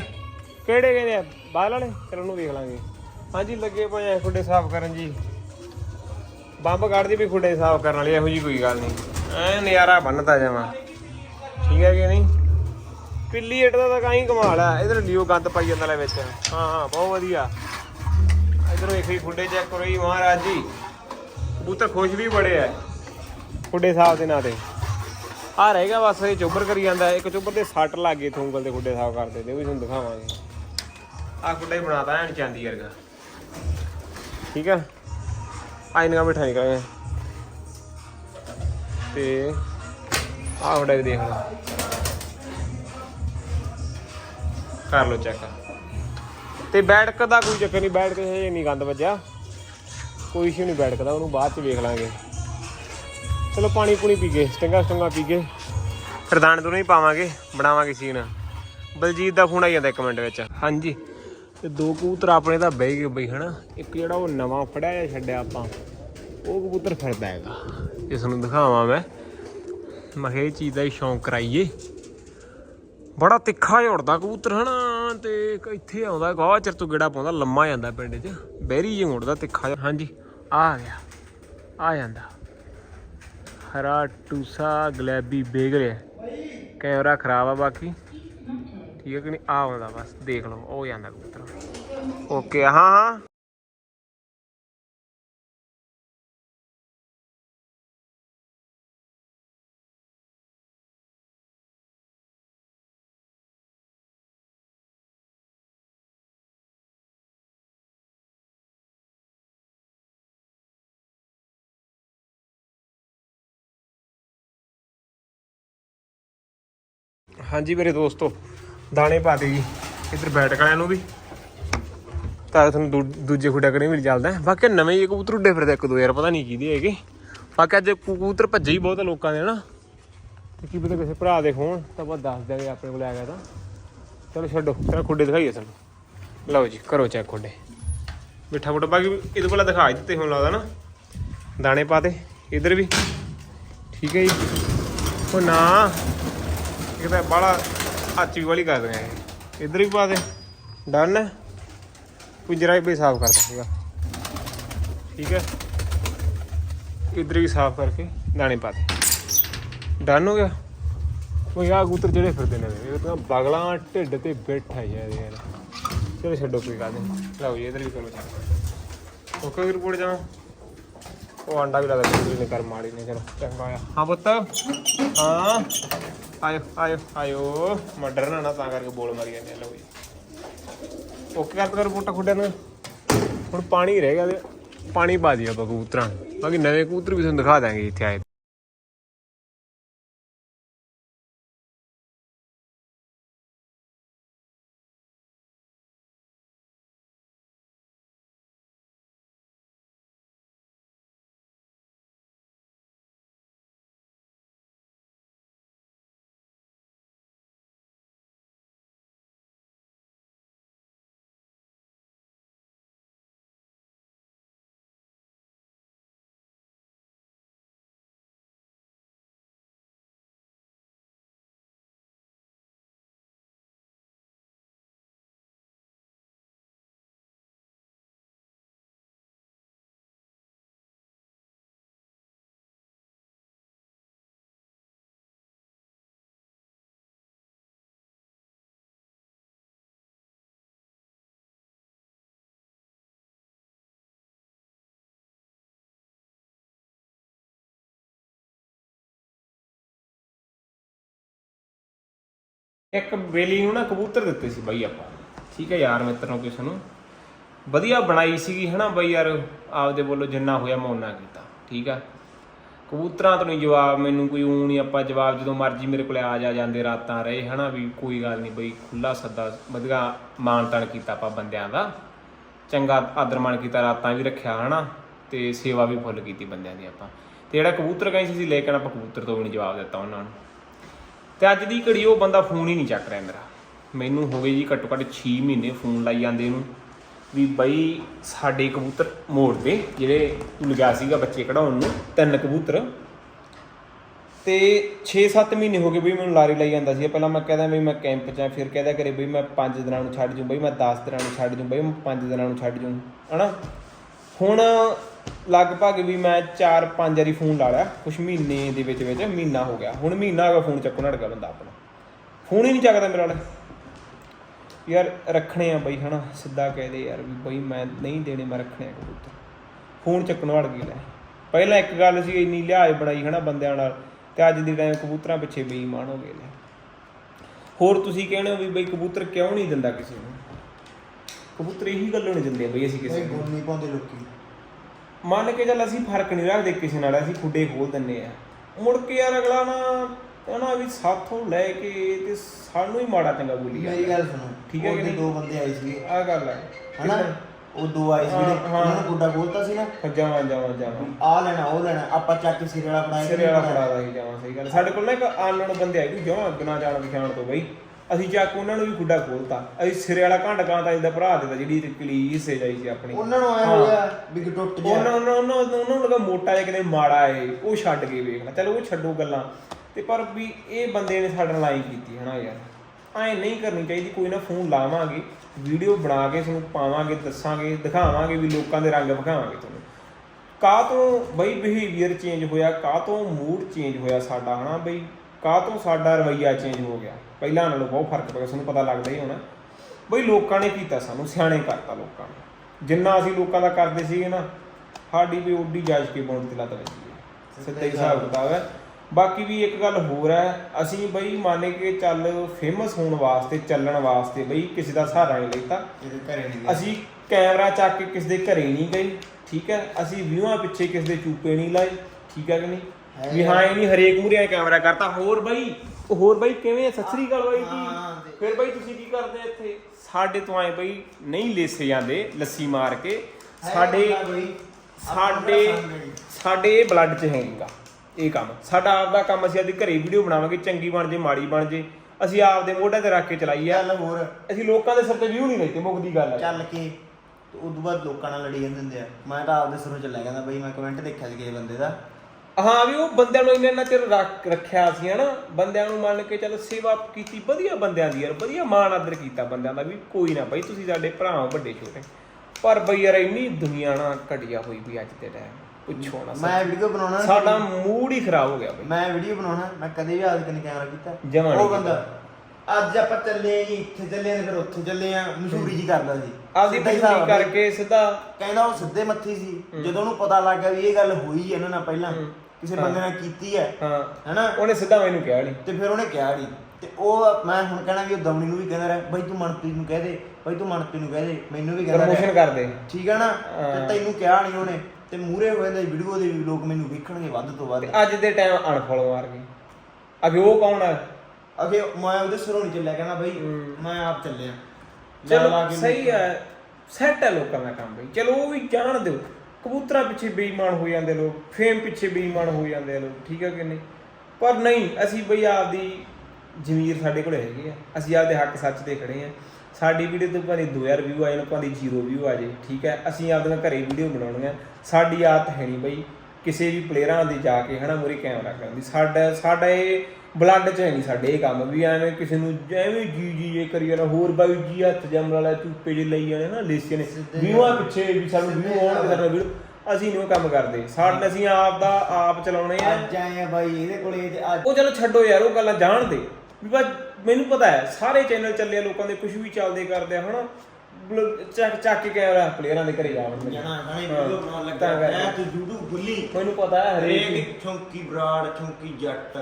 ਕਿਹੜੇ ਕਹਿੰਦੇ ਆ? ਬਾਹਰ ਵਾਲੇ? ਚਲੋ ਉਹਨੂੰ ਵੇਖ ਲਾਂਗੇ। ਹਾਂਜੀ ਲੱਗੇ ਪਏ ਆ ਖੁੱਡੇ ਸਾਫ਼ ਕਰਨ ਜੀ। ਬੰਬ ਕੱਢਦੀ ਵੀ ਖੁੱਡੇ ਸਾਫ਼ ਕਰਨ ਵਾਲੀ ਇਹੋ ਜੀ ਕੋਈ ਗੱਲ ਨਹੀਂ। ਐ ਨਜ਼ਾਰਾ ਬੰਨਦਾ ਜਾਵਾਂ। ਠੀਕ ਹੈ ਕਿ ਨਹੀਂ? ਪਿੱਲੀ ਇੱਟ ਦਾ ਤਾਂ ਕਾਹੀਂ ਕਮਾਲ ਆ। ਇਧਰ ਲਿਓ ਗੰਦ ਪਾਈ ਜਾਂਦਾ ਲੈ ਵਿੱਚ। ਹਾਂ ਹਾਂ ਬਹੁਤ ਵਧੀਆ। ਇਧਰ ਵੇਖੀ ਖੁੱਡੇ ਚੈੱਕ ਕਰੋ ਜੀ ਮਹਾਰਾਜ ਜੀ। ਕਬੂਤਰ ਖੁਸ਼ ਵੀ ਬੜੇ ਆ। ਖੁੱਡੇ ਸਾਫ਼ ਦੇ ਨਾਂ ਤੇ। ਆ ਰਹੇਗਾ ਬਸ ਇਹ ਚੋਬਰ ਕਰੀ ਜਾਂਦਾ ਇੱਕ ਚੋਬਰ ਤੇ ਸੱਟ ਲੱਗ ਗਈ ਇੱਥੋਂ ਉਂਗਲ ਤੇ ਖੁੱਡੇ ਸਾਫ਼ ਕਰਦੇ ਤੇ ਉਹ ਵੀ ਤੁਹਾਨੂੰ ਦਿਖਾਵਾਂਗੇ। ਆ ਖੁੱਡਾ ਹੀ ਬਣਾਤਾ ਐਨ ਚਾਂਦੀ ਵਰਗਾ। ਠੀਕ ਆ ਆਇਨਗਾ ਬਿਠਾ ਨਹੀਂ ਕਰਾਂਗੇ। ਤੇ ਆਹ ਖੁੱਡਾ ਵੀ ਦੇਖ ਲਓ। ਕਰ ਲਓ ਚੈੱਕ। ਤੇ ਬੈਠਕ ਦਾ ਕੋਈ ਚੱਕਰ ਨਹੀਂ ਬੈਠ ਕੇ ਹਜੇ ਨਹੀਂ ਗੰਦ ਵੱਜਿਆ। ਕੋਈ ਇਸ਼ੂ ਨਹੀਂ ਬੈਠਕ ਦਾ ਉਹਨੂੰ ਬਾਅਦ ਚ ਵੇਖ ਲਾਂਗੇ। ਚਲੋ ਪਾਣੀ ਪੂਣੀ ਪੀ ਗਏ ਸਟੰਗਾ ਸਟੰਗਾ ਪੀ ਗਏ। ਫਿਰ ਦਾਣੇ ਤੋਂ ਨਹੀਂ ਪਾਵਾਂਗੇ, ਬਣਾਵਾਂਗੇ ਸੀਨ। ਬਲਜੀਤ ਦਾ ਫੋਨ ਆਈ ਜਾਂਦਾ ਇੱਕ ਮਿੰਟ ਵਿੱਚ। ਹਾਂਜੀ। ਤੇ ਦੋ ਕਬੂਤਰ ਆਪਣੇ ਤਾਂ ਬਹਿ ਗਏ ਬਈ, ਹਨਾ? ਇੱਕ ਜਿਹੜਾ ਉਹ ਨਵਾਂ ਫੜਿਆ ਜਾਂ ਛੱਡਿਆ ਆਪਾਂ, ਉਹ ਕਬੂਤਰ ਫਿਰਦਾ ਹੈਗਾ। ਇਸ ਨੂੰ ਦਿਖਾਵਾਂ ਮੈਂ ਮੈਂ ਕਿਹਾ ਇਹ ਚੀਜ਼ ਦਾ ਹੀ ਸ਼ੌਂਕ ਕਰਾਈਏ। ਬੜਾ ਤਿੱਖਾ ਜਿਹਾ ਉੜਦਾ ਕਬੂਤਰ, ਹਨਾ? ਤੇ ਇੱਕ ਇੱਥੇ ਆਉਂਦਾ, ਗਾਹ ਚਿਰ ਤੋਂ ਗੇੜਾ ਪਾਉਂਦਾ, ਲੰਮਾ ਜਾਂਦਾ ਪਿੰਡ 'ਚ। ਬਹਿਰੀ ਜਿਹਾ ਉੜਦਾ ਤਿੱਖਾ ਜਿਹਾ। ਹਾਂਜੀ, ਆ ਗਿਆ। ਆ ਜਾਂਦਾ। ਹਰਾ ਟੂਸਾ ਗੁਲਾਬੀ ਬੇਗ ਰਿਹਾ। ਕੈਮਰਾ ਖਰਾਬ ਆ ਬਾਕੀ। ਠੀਕ ਹੈ ਕਿ ਨਹੀਂ? ਆ ਆਉਂਦਾ ਬਸ ਦੇਖ ਲਓ, ਉਹ ਜਾਂਦਾ ਕਬੂਤਰ। ਓਕੇ, ਹਾਂ ਹਾਂ। ਹਾਂਜੀ ਮੇਰੇ ਦੋਸਤੋ, ਦਾਣੇ ਪਾ ਦੇ ਜੀ। ਇੱਧਰ ਬੈਠ ਵਾਲਿਆਂ ਨੂੰ ਵੀ। ਤਾਂ ਤੁਹਾਨੂੰ ਦੂ- ਦੂਜੇ ਖੁੱਡਾ ਕਰੇ ਮਿਲ ਨੀ ਚੱਲਦਾ ਬਾਕੀ ਨਵੇਂ ਹੀ ਕਬੂਤਰ ਉੱਡੇ ਫਿਰਦੇ ਇੱਕ ਦੋ ਯਾਰ, ਪਤਾ ਨਹੀਂ ਕਿਹਦੇ ਹੈਗੇ। ਬਾਕੀ ਅੱਜ ਕਬੂਤਰ ਭੱਜੇ ਹੀ ਬਹੁਤ ਲੋਕਾਂ ਦੇ ਨਾ ਤੇ ਕੀ ਪਤਾ ਕਿਸੇ ਭਰਾ ਦੇ ਹੋਣ, ਤਾਂ ਬਸ ਦੱਸ ਦਿਆਂਗੇ ਆਪਣੇ ਕੋਲ ਆ ਗਿਆ ਤਾਂ। ਚਲੋ ਛੱਡੋ ਤੇਰਾ ਖੁੱਡੇ ਦਿਖਾਈਏ ਸਾਨੂੰ। ਲਓ ਜੀ, ਕਰੋ ਚੈੱਕ ਖੁੱਡੇ। ਮਿੱਠਾ ਮੁੱਠਾ ਬਾਕੀ ਇਹਦੇ ਕੋਲ ਦਿਖਾ ਹੀ ਦਿੱਤੇ ਹੁਣ ਲੱਗਦਾ ਨਾ। ਦਾਣੇ ਪਾਤੇ ਇੱਧਰ ਵੀ। ਠੀਕ ਹੈ ਜੀ। ਉਹ ਨਾ। ਇੱਕ ਤਾਂ ਬਾਲਾ ਆਚੀ ਵਾਲੀ ਕਰ ਦਿਆਂ ਇਹ। ਇੱਧਰ ਵੀ ਪਾ ਦੇ। ਡਨ। ਪੁੰਜਰਾ ਵੀ ਸਾਫ਼ ਕਰ ਸੀਗਾ ਠੀਕ ਹੈ। ਇੱਧਰ ਵੀ ਸਾਫ਼ ਕਰਕੇ ਦਾਣੇ ਪਾ ਦੇ। ਡਨ ਹੋ ਗਿਆ। ਉਹ ਯਾ ਕਬੂਤਰ ਜਿਹੜੇ ਫਿਰਦੇ ਨੇ ਇਹ ਤਾਂ ਬਗਲਾਂ ਢਿੱਡ ਤੇ ਬੈਠਾ ਯਾਰ ਯਾਰ। ਚਲੋ ਛੱਡੋ ਕੋਈ ਗੱਲ ਨਹੀਂ। ਲਓ ਜੀ, ਇੱਧਰ ਵੀ ਕਰੋ ਚੱਲ ਓਕੇ ਰਿਪੋਰਟ ਜਾਵਾਂ ਉਹ ਆਂਡਾ ਵੀ ਲੱਗਦਾ ਕੁੜੀ ਨੇ ਕਰ ਮਾੜੀ ਨੇ। ਚਲੋ, ਚੰਗਾ ਆ ਹਾਂ ਪੁੱਤ। ਹਾਂ। ਆਇਓ ਆਇਓ ਆਇਓ। ਮੈਂ ਡਰਨਾ ਨਾ ਤਾਂ ਕਰਕੇ ਬੋਲ ਮਾਰੀ ਜਾਂਦੇ ਲਓ ਜੀ। ਓਕੇ, ਕਰ ਕਰ ਰਿਪੋਰਟਾਂ ਖੁੱਡਿਆਂ ਨੂੰ ਹੁਣ ਪਾਣੀ ਰਹਿ ਗਿਆ ਤੇ ਪਾਣੀ ਪਾ ਦਿਓ ਆਪਾਂ ਕਬੂਤਰਾਂ ਬਾਕੀ ਨਵੇਂ ਕਬੂਤਰ ਵੀ ਤੁਹਾਨੂੰ ਦਿਖਾ ਦਾਂਗੇ ਇੱਥੇ ਆਏ। ਇੱਕ ਬੇਲੀ ਨੂੰ ਨਾ ਕਬੂਤਰ ਦਿੱਤੇ ਸੀ ਬਾਈ ਆਪਾਂ। ਠੀਕ ਹੈ ਯਾਰ ਮਿੱਤਰੋਂ, ਕਿਸੇ ਨੂੰ। ਵਧੀਆ ਬਣਾਈ ਸੀਗੀ, ਹਨਾ ਬਾਈ ਯਾਰ? ਆਪਦੇ ਵੱਲੋਂ ਜਿੰਨਾ ਹੋਇਆ ਮੈਂ ਉਹਨਾਂ ਕੀਤਾ। ਠੀਕ ਆ? ਕਬੂਤਰਾਂ ਤੋਂ ਨਹੀਂ ਜਵਾਬ, ਮੈਨੂੰ ਕੋਈ ਊਂ ਨਹੀਂ ਆਪਾਂ ਜਵਾਬ, ਜਦੋਂ ਮਰਜ਼ੀ ਮੇਰੇ ਕੋਲੇ ਆ ਜਾ ਜਾਂਦੇ ਰਾਤਾਂ ਰਹੇ, ਹਨਾ ਵੀ ਕੋਈ ਗੱਲ ਨਹੀਂ ਬਈ ਖੁੱਲਾ ਸੱਦਾ, ਵਧੀਆ ਮਾਣ ਤਾਣ ਕੀਤਾ ਆਪਾਂ ਬੰਦਿਆਂ ਦਾ। ਚੰਗਾ ਆਦਰ ਮਾਣ ਕੀਤਾ, ਰਾਤਾਂ ਵੀ ਰੱਖਿਆ, ਹਨਾ? ਤੇ ਸੇਵਾ ਵੀ ਫੁੱਲ ਕੀਤੀ ਬੰਦਿਆਂ ਦੀ ਆਪਾਂ। ਤੇ ਜਿਹੜਾ ਕਬੂਤਰ ਕਹੀ ਸੀ, ਲੇਕਿਨ ਆਪਾਂ ਕਬੂਤਰ ਤੋਂ ਵੀ ਨਹੀਂ ਜਵਾਬ ਦਿੱਤਾ ਉਹਨਾਂ ਨੂੰ। ਤੇ ਅੱਜ ਦੀ ਘੜੀ ਉਹ ਬੰਦਾ ਫੋਨ ਹੀ ਨਹੀਂ ਚੱਕ ਰਿਹਾ ਮੇਰਾ। ਮੈਨੂੰ ਹੋ ਗਏ ਜੀ ਘੱਟੋ ਘੱਟ 6 ਮਹੀਨੇ ਫੋਨ ਲਾਈ ਜਾਂਦੇ ਨੂੰ ਵੀ ਬਈ ਸਾਡੇ ਕਬੂਤਰ ਮੋੜ ਦੇ, ਜਿਹੜੇ ਤੂੰ ਲਗਿਆ ਸੀਗਾ ਬੱਚੇ ਕਢਾਉਣ ਨੂੰ, ਤਿੰਨ ਕਬੂਤਰ। ਤੇ 6-7 ਮਹੀਨੇ ਹੋ ਗਏ ਬਈ ਮੈਨੂੰ ਲਾਰੀ ਲਈ ਜਾਂਦਾ ਸੀ ਪਹਿਲਾਂ ਮੈਂ ਕਹਿੰਦਾ ਬਈ ਮੈਂ ਕੈਂਪ 'ਚ ਆ, ਫਿਰ ਕਹਿੰਦਾ ਕਰੇ ਬਈ ਮੈਂ 5 ਦਿਨਾਂ ਨੂੰ ਛੱਡ ਜੂ, ਬਈ ਮੈਂ 10 ਦਿਨਾਂ ਨੂੰ ਛੱਡ ਜੂ, ਬਈ ਮੈਂ 5 ਦਿਨਾਂ ਨੂੰ ਛੱਡ ਜੂ, ਹਨਾ? ਹੁਣ ਲਗਭਗ ਵੀ ਮੈਂ 4-5 ਵਾਰੀ ਫੋਨ ਲਾ ਲਿਆ, ਕੁਛ ਮਹੀਨੇ ਦੇ ਵਿੱਚ ਵਿੱਚ, ਮਹੀਨਾ ਹੋ ਗਿਆ। ਹੁਣ ਮਹੀਨਾ ਹੋ ਗਿਆ ਫੋਨ ਚੱਕੋ ਨੜ ਗਿਆ ਬੰਦਾ ਆਪਣਾ। ਫੋਨ ਹੀ ਨਹੀਂ ਚੱਕਦਾ ਮੇਰੇ ਨਾਲ ਯਾਰ ਰੱਖਣੇ ਆ ਬਈ, ਹਨਾ, ਸਿੱਧਾ ਕਹਿ ਦੇ ਯਾਰ ਵੀ ਬਈ ਮੈਂ ਨਹੀਂ ਦੇਣੇ, ਮੈਂ ਰੱਖਣੇ ਆ ਕਬੂਤਰ। ਫੋਨ ਚੱਕਣ ਵੜ ਗਈ ਲੈ। ਪਹਿਲਾਂ ਇੱਕ ਗੱਲ ਸੀ, ਇੰਨੀ ਲਿਹਾਜ਼ ਬਣਾਈ, ਹਨਾ, ਬੰਦਿਆਂ ਨਾਲ, ਤੇ ਅੱਜ ਦੀ ਟਾਈਮ ਕਬੂਤਰਾਂ ਪਿੱਛੇ ਬੇਈਮਾਨ ਹੋ ਗਏ ਨੇ। ਹੋਰ ਤੁਸੀਂ ਕਹਿੰਦੇ ਹੋ ਵੀ ਬਈ ਕਬੂਤਰ ਕਿਉਂ ਨਹੀਂ ਦਿੰਦਾ ਕਿਸੇ ਨੂੰ? ਕਬੂਤਰ ਇਹੀ ਗੱਲੋਂ ਨਹੀਂ ਦਿੰਦੇ ਬਈ ਅਸੀਂ ਕਿਸੇ ਨੂੰ। ਨਹੀਂ ਪਾਉਂਦੇ ਲੋਕੀ। ਮੰਨ ਕੇ ਚੱਲ ਅਸੀਂ ਫ਼ਰਕ ਨਹੀਂ ਰੱਖਦੇ ਕਿਸੇ ਨਾਲ ਅਸੀਂ ਖੁੱਡੇ ਖੋਲ ਦਿੰਨੇ ਆ। ਮੁੜ ਕੇ ਯਾਰ ਅਗਲਾ ਨਾ ਹਨਾ ਵੀ ਸਾਥੋਂ ਲੈ ਕੇ ਤੇ ਸਾਨੂੰ ਹੀ ਮਾੜਾ ਚੰਗਾ ਬੋਲੀ ਮੇਰੀ ਗੱਲ ਸੁਣੋ ਠੀਕ ਹੈ ਕਿ ਨਹੀਂ? ਦੋ ਬੰਦੇ ਆਏ ਸੀਗੇ। ਆ ਗੱਲ ਹੈ। ਹਨਾ? ਉਹ ਦੋ ਆਏ ਹਾਂ। ਉਹਨਾਂ ਨੂੰ ਗੁੱਡਾ ਬੋਲਤਾ ਸੀ ਨਾ ਜਾਵਾਂ ਜਾਵਾਂ ਜਾਵਾਂ। ਆ ਲੈਣਾ ਉਹ ਲੈਣਾ ਆਪਾਂ ਚੱਕ ਕੇ ਸਿਰੇ ਵਾਲਾ ਬਣਾਇਆ ਸਿਰੇ ਵਾਲਾ ਫੜਾ ਦਾ ਹੀ ਜਾਵਾਂ ਸਹੀ ਗੱਲ। ਸਾਡੇ ਕੋਲ ਨਾ ਇੱਕ ਆਨਲਾਈਨ ਬੰਦੇ ਆਏ ਕੋਈ ਜਮਾਂ ਬਿਨਾਂ ਜਾਣ ਪਛਾਣ ਤੋਂ ਬਈ। ਅਸੀਂ ਜਾ ਕੇ ਉਹਨਾਂ ਨੂੰ ਵੀ ਗੁੱਡਾ ਖੋਲਤਾ। ਅਸੀਂ ਸਿਰੇ ਵਾਲਾ ਘੰਟ ਕਾਂ ਤਾਂ ਇਹਦਾ ਭਰਾ ਦਿੱਤਾ ਜਿਹੜੀ ਕਲੀ ਹਿੱਸੇ ਜਾਈ ਸੀ ਆਪਣੀ। ਉਹਨਾਂ ਨੂੰ ਆਇਆ ਹਾਂ। ਹੋਇਆ ਵੀ ਕਿ ਟੁੱਟ ਗਿਆ। ਉਹਨਾਂ ਉਹਨਾਂ ਉਹਨਾਂ ਉਹਨਾਂ ਨੂੰ ਲੱਗਾ ਮੋਟਾ ਜਿਹਾ ਕਿਤੇ ਮਾੜਾ ਏ ਉਹ ਛੱਡ ਕੇ ਵੇਖਣਾ। ਚਲੋ ਉਹ ਛੱਡੋ ਗੱਲਾਂ। ਤੇ ਪਰ ਵੀ ਇਹ ਬੰਦੇ ਨੇ ਸਾਡੇ ਨਾਲ ਆਈ ਕੀਤੀ ਹਨਾ ਯਾਰ। ਐ ਨਹੀਂ ਕਰਨੀ ਚਾਹੀਦੀ ਕੋਈ ਨਾ ਫੋਨ ਲਾਵਾਂਗੇ ਵੀਡੀਓ ਬਣਾ ਕੇ ਤੁਹਾਨੂੰ ਪਾਵਾਂਗੇ ਦੱਸਾਂਗੇ ਦਿਖਾਵਾਂਗੇ ਵੀ ਲੋਕਾਂ ਦੇ ਰੰਗ ਵਿਖਾਵਾਂਗੇ ਤੁਹਾਨੂੰ। ਕਾਹ ਤੋਂ ਬਈ ਬਿਹੇਵੀਅਰ ਚੇਂਜ ਹੋਇਆ ਕਾਹ ਤੋਂ ਮੂਡ ਚੇਂਜ ਹੋਇਆ ਸਾਡਾ ਹਨਾ ਬਈ? ਕਾਹ ਤੋਂ ਸਾਡਾ ਰਵਈਆ ਚੇਂਜ ਹੋ ਗਿਆ? ਪਹਿਲਾਂ ਨਾਲੋਂ ਬਹੁਤ ਫ਼ਰਕ ਪੈ ਗਿਆ ਤੁਹਾਨੂੰ ਪਤਾ ਲੱਗਦਾ ਹੀ ਹੋਣਾ। ਬਈ ਲੋਕਾਂ ਨੇ ਕੀਤਾ ਸਾਨੂੰ ਸਿਆਣੇ ਕਰਤਾ ਲੋਕਾਂ ਨੇ। ਜਿੰਨਾ ਅਸੀਂ ਲੋਕਾਂ ਦਾ ਕਰਦੇ ਸੀਗੇ ਨਾ ਸਾਡੀ ਵੀ ਓਡੀ ਜਾਇਜ਼ ਕੇ ਬਣ ਤੇ ਲੱਤ ਵੱਜੀ ਸਿੱਧਾ ਹੀ। ਹਿਸਾਬ ਕਿਤਾਬ ਹੈ। ਬਾਕੀ ਵੀ ਇੱਕ ਗੱਲ ਹੋਰ ਹੈ ਅਸੀਂ ਬਈ ਮੰਨ ਕੇ ਚੱਲ ਫੇਮਸ ਹੋਣ ਵਾਸਤੇ ਚੱਲਣ ਵਾਸਤੇ ਬਈ ਕਿਸੇ ਦਾ ਸਹਾਰਾ ਨਹੀਂ ਲੈਤਾ। ਅਸੀਂ ਕੈਮਰਾ ਚੱਕ ਕੇ ਕਿਸੇ ਦੇ ਘਰੇ ਨਹੀਂ ਗਏ ਠੀਕ ਹੈ। ਅਸੀਂ ਵਿਊਆਂ ਪਿੱਛੇ ਕਿਸੇ ਦੇ ਚੂਪੇ ਨਹੀਂ ਲਾਏ ਠੀਕ ਹੈ ਕਿ ਨਹੀਂ? ਵੀ ਹਾਂ ਇਹ ਨਹੀਂ ਹਰੇਕ ਮੂਰੇ ਕੈਮਰਾ ਕਰਤਾ। ਹੋਰ ਬਾਈ ਹੋਰ ਬਾਈ ਕਿਵੇਂ ਆ? ਸਤਿ ਸ੍ਰੀ ਅਕਾਲ ਬਾਈ ਜੀ। ਫਿਰ ਬਾਈ ਤੁਸੀਂ ਕੀ ਕਰਦੇ ਇੱਥੇ? ਸਾਡੇ ਤੋਂ ਆਏ ਬਾਈ ਨਹੀਂ ਲੇਸੇ ਜਾਂਦੇ ਲੱਸੀ ਮਾਰ ਕੇ। ਸਾਡੇ ਸਾਡੇ। ਸਾਡੇ ਬਲੱਡ 'ਚ ਹੈ ਨਹੀਂਗਾ ਇਹ ਕੰਮ। ਸਾਡਾ ਆਪਦਾ ਕੰਮ ਅਸੀਂ ਆਪਦੀ ਘਰੇ ਵੀਡੀਓ ਬਣਾਵਾਂਗੇ ਚੰਗੀ ਬਣ ਜੇ ਮਾੜੀ ਬਣ ਜੇ। ਅਸੀਂ ਆਪਦੇ ਮੋਢੇ ਤੇ ਰੱਖ ਕੇ ਚਲਾਈ ਆ। ਚੱਲ ਹੋਰ। ਅਸੀਂ ਲੋਕਾਂ ਦੇ ਸਿਰ ਤੇ ਵਿਊ ਨਹੀਂ ਲੈਤੇ ਮੁੱਕਦੀ ਗੱਲ ਹੈ ਚੱਲ ਕੇ। ਤੇ ਉਦੋਂ ਬਾਅਦ ਲੋਕਾਂ ਨਾਲ ਲੜੀ ਜਾਂਦੇ ਹੁੰਦੇ ਆ। ਮੈਂ ਤਾਂ ਆਪਦੇ ਸਿਰੋਂ ਚੱਲਿਆ ਕਹਿੰਦਾ ਬਈ ਮੈਂ ਕਮੈਂਟ ਦੇਖਿਆ ਸੀ ਕਿਸੇ ਬੰਦੇ ਦਾ। ਹਾਂ ਵੀ ਉਹ ਬੰਦਿਆਂ ਨੂੰ ਇੰਨਾ ਇੰਨਾ ਚਿਰ ਰੱਖ ਰੱਖਿਆ ਸੀ ਹਨਾ? ਬੰਦਿਆਂ ਨੂੰ ਮੰਨ ਕੇ ਚੱਲ ਸੇਵਾ ਕੀਤੀ ਵਧੀਆ ਬੰਦਿਆਂ ਦੀ ਯਾਰ ਵਧੀਆ ਮਾਣ ਆਦਰ ਕੀਤਾ ਬੰਦਿਆਂ ਦਾ ਵੀ ਕੋਈ ਨਾ ਬਈ ਤੁਸੀਂ ਸਾਡੇ ਭਰਾ ਹੋ ਵੱਡੇ ਛੋਟੇ। ਪਰ ਬਈ ਯਾਰ ਇੰਨੀ ਦੁਨੀਆ ਨਾ ਘਟਿਆ ਹੋਈ ਵੀ ਅੱਜ ਦੇ ਟਾਈਮ ਪੁੱਛੋ ਨਾ ਮੈਂ ਵੀਡੀਓ ਬਣਾਉਣਾ ਨਾ ਸਾਡਾ ਮੂਡ ਹੀ ਖਰਾਬ ਹੋ ਗਿਆ ਬਈ। ਮੈਂ ਵੀਡੀਓ ਬਣਾਉਣਾ ਮੈਂ ਕਦੇ ਵੀ ਆਦਤ ਨਹੀਂ ਕੈਮਰਾ ਕੀਤਾ। ਜਮਾਂ ਨਹੀਂ ਉਹ ਬੰਦਾ ਅੱਜ ਆਪਾਂ ਚੱਲੇ ਜੀ ਇੱਥੇ ਚੱਲੇ ਨੇ ਫਿਰ ਉੱਥੇ ਚੱਲੇ ਆ ਮਸ਼ਹੂਰੀ ਜੀ ਕਰਦਾ ਸੀ। ਆਪਦੀ ਸਿੱਧਾ ਹੀ ਹਿਸਾਬ ਆ। ਕਰਕੇ ਸਿੱਧਾ ਕਹਿੰਦਾ ਉਹ ਸਿੱਧੇ ਮੱਥੀ ਸੀ। ਜਦੋਂ ਉਹਨੂੰ ਪਤਾ ਲੱਗ ਗਿਆ ਵੀ ਇਹ ਗੱਲ ਹੋਈ ਹੈ ਇਹਨਾਂ ਨਾਲ ਪਹਿਲਾਂ ਕਿਸੇ ਬੰਦੇ ਨਾਲ ਕੀਤੀ ਹੈ ਹਾਂ। ਹੈਨਾ? ਉਹਨੇ ਸਿੱਧਾ ਮੈਨੂੰ ਕਿਹਾ ਨਹੀਂ ਤੇ ਫਿਰ ਉਹਨੇ ਕਿਹਾ ਨਹੀਂ ਤੇ ਉਹ ਮੈਂ ਹੁਣ ਕਹਿਣਾ ਵੀ ਉਹ ਦਮਣੀ ਨੂੰ ਵੀ ਕਹਿੰਦਾ ਰਿਹਾ ਬਈ ਤੂੰ ਮਨਪ੍ਰੀਤ ਨੂੰ ਕਹਿ ਦੇ ਬਈ ਤੂੰ ਮਨਪ੍ਰੀਤ ਨੂੰ ਕਹਿ ਦੇ ਮੈਨੂੰ ਵੀ ਕਹਿੰਦਾ ਪ੍ਰਮੋਸ਼ਨ ਰਿਹਾ। ਕਰਦੇ ਠੀਕ ਹੈ ਨਾ। ਤੇ ਤੈਨੂੰ ਕਿਹਾ ਨਹੀਂ ਉਹਨੇ। ਤੇ ਮੂਰੇ ਹੋ ਜਾਂਦਾ ਵੀਡੀਓ ਦੇ ਵੀ ਲੋਕ ਮੈਨੂੰ ਵੇਖਣਗੇ ਵੱਧ ਤੋਂ ਵੱਧ। ਅੱਜ ਦੇ ਟਾਈਮ ਅਨਫੋਲੋ ਮਾਰ ਗਏ। ਅਗੇ ਉਹ ਕੌਣ ਹੈ ਅਗੇ ਮੈਂ ਉਹਦੇ ਸਿਰੋਂ ਨਹੀਂ ਚੱਲਿਆ ਕਹਿੰਦਾ ਬਈ। ਮੈਂ ਆਪ ਚੱਲਿਆ। ਚਲੋ ਸਹੀ ਹੈ ਸੈੱਟ ਹੈ ਲੋਕਾਂ ਦਾ ਕੰਮ ਬਈ। ਚਲੋ ਉਹ ਵੀ ਜਾਣ ਦਿਓ। ਕਬੂਤਰਾਂ ਪਿੱਛੇ ਬੇਈਮਾਨ ਹੋ ਜਾਂਦੇ ਲੋਕ, ਫੇਮ ਪਿੱਛੇ ਬੇਈਮਾਨ ਹੋ ਜਾਂਦੇ ਆ ਲੋਕ, ਠੀਕ ਹੈ ਕਿ ਨਹੀਂ? ਪਰ ਨਹੀਂ, ਅਸੀਂ ਬਈ ਆਪਦੀ ਜ਼ਮੀਰ ਸਾਡੇ ਕੋਲ ਹੈਗੀ ਆ। ਅਸੀਂ ਆਪਦੇ ਹੱਕ ਸੱਚ ਤੇ ਖੜੇ ਆ। ਸਾਡੀ ਵੀਡੀਓ ਤੇ ਭਾਵੇਂ 2000 ਵਿਊ ਆਏ ਨਾ ਭਾਵੇਂ 0 ਵਿਊ ਆ ਜੇ, ਠੀਕ ਹੈ ਅਸੀਂ ਆਪਦੀਆਂ ਘਰੇ ਵੀਡੀਓ ਬਣਾਉਣੀਆਂ ਸਾਡੀ ਆਦਤ ਹੈ ਨਹੀਂ ਬਈ ਕਿਸੇ ਵੀ ਪਲੇਅਰਾਂ ਦੀ ਜਾ ਕੇ, ਹਨਾ, ਮੁਰੇ ਕੈਮਰਾ ਕਰਨ ਦੀ। ਸਾਡਾ ਸਾਡਾ ਇਹ ਬਲੱਡ ਚ ਹੈ ਨਹੀਂ ਸਾਡੇ ਇਹ ਕੰਮ ਵੀ ਐਵੇਂ ਕਿਸੇ ਨੂੰ ਐਵੇਂ ਜੀ ਜੀ ਇਹ ਕਰੀ ਜਾਣਾ ਹੋਰ ਬਾਈ ਜੀ ਹੱਥ ਜੰਮ ਵਾਲਾ ਚੂਪੇ ਜੇ ਲਈ ਜਾਣੇ ਨਾ ਲੇਸੀਆਂ ਨੇ ਵਿਊਆਂ ਪਿੱਛੇ ਵੀ ਸਾਨੂੰ ਵਿਊ ਆਉਣ ਸਾਡਾ ਵੀਡੀਓ ਅਸੀਂ ਨਹੀਂ ਉਹ ਕੰਮ ਕਰਦੇ। ਸਾਡੇ ਅਸੀਂ ਆਪ ਦਾ ਆਪ ਚਲਾਉਣੇ ਆ। ਅੱਜ ਆਏ ਆ ਬਾਈ ਇਹਦੇ ਕੋਲੇ ਅੱਜ ਉਹ ਚਲੋ ਛੱਡੋ ਯਾਰ ਉਹ ਗੱਲਾਂ ਜਾਣ ਦੇ। ਵੀ ਬਸ ਮੈਨੂੰ ਪਤਾ ਹੈ ਸਾਰੇ ਚੈਨਲ ਚੱਲੇ ਲੋਕਾਂ ਦੇ ਕੁਝ ਵੀ ਚੱਲਦੇ ਕਰਦੇ ਆ ਹਨਾ? ਚੱਕ ਚੱਕ ਕੇ ਕੈਮਰਾ ਪਲੇਅਰਾਂ ਦੇ ਘਰੇ ਜਾਵਣ ਜਣਾ ਗਾਣੇ ਹਾਂ, ਵੀਡੀਓ ਬਣਾਉਣ ਲੱਗਾ। ਮੈਂ ਤੇ ਜੂਡੂ ਗੁੱਲੀ ਮੈਨੂੰ ਪਤਾ ਹੈ। ਹਰੇਕ ਚੌਂਕੀ ਬਰਾੜ ਚੌਂਕੀ ਜੱਟ।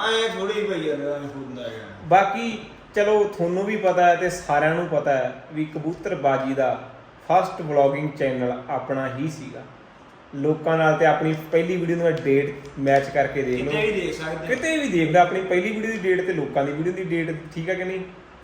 ਐ ਥੋੜੀ ਯਾਰ ਐਂ ਹੁੰਦਾ ਹੈ ਬਾਕੀ ਚਲੋ ਤੁਹਾਨੂੰ ਵੀ ਪਤਾ ਹੈ ਤੇ ਸਾਰਿਆਂ ਨੂੰ ਪਤਾ ਹੈ ਵੀ ਕਬੂਤਰਬਾਜੀ ਦਾ ਫਸਟ ਵਲੌਗਿੰਗ ਚੈਨਲ ਆਪਣਾ ਹੀ ਸੀਗਾ। ਲੋਕਾਂ ਨਾਲ ਤੇ ਆਪਣੀ ਪਹਿਲੀ ਵੀਡੀਓ ਨੂੰ ਡੇਟ ਮੈਚ ਕਰਕੇ ਦੇਖ ਕਿਤੇ ਵੀ ਲਓ ਦੇਖ ਸਕਦੇ ਕਿਤੇ ਵੀ ਦੇਖਦਾ ਆਪਣੀ ਪਹਿਲੀ ਵੀਡੀਓ ਦੀ ਡੇਟ ਤੇ ਲੋਕਾਂ ਦੀ ਵੀਡੀਓ ਦੀ ਡੇਟ ਠੀਕ ਹੈ ਕਿ ਨਹੀਂ?